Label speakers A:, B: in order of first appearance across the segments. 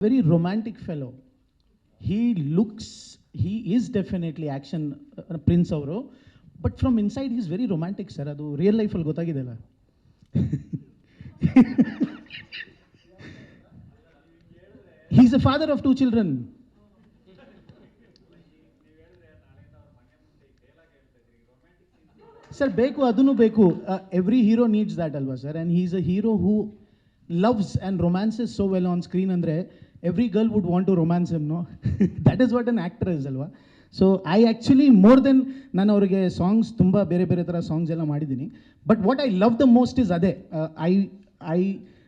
A: very romantic fellow. He looks, he is definitely action uh, prince ಅವರು but from inside is very romantic sir ಅದು real ಲೈಫಲ್ಲಿ ಗೊತ್ತಾಗಿದೆಯಲ್ಲ is a father of two children sir ಬೇಕು ಅದನ್ನು ಬೇಕು. Every hero needs that ಅಲ್ವಾ sir and he's a hero who loves and romances so well on screen ಅಂದರೆ every girl would want to romance um no that is what an actor is ಅಲ್ವಾ? So I actually more than ನಾನು ಅವರಿಗೆ songs ತುಂಬ ಬೇರೆ ಬೇರೆ ಥರ songs ಎಲ್ಲ ಮಾಡಿದ್ದೀನಿ. But what I love the most is ಅದೇ I I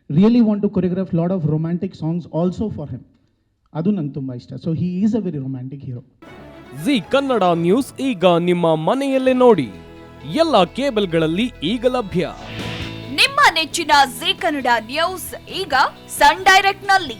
A: really want to choreograph lot of romantic songs also for him ಅದು ನಂಗೆ ತುಂಬ ಇಷ್ಟ. So he is a very romantic hero
B: Zee Kannada news ಈಗ ನಿಮ್ಮ ಮನೆಯಲ್ಲೇ ನೋಡಿ. ಎಲ್ಲ ಕೇಬಲ್ಗಳಲ್ಲಿ ಈಗ ಲಭ್ಯ.
C: ನಿಮ್ಮ ನೆಚ್ಚಿನ ಜಿ ಕನ್ನಡ ನ್ಯೂಸ್ ಈಗ ಸನ್ ಡೈರೆಕ್ಟ್ನಲ್ಲಿ.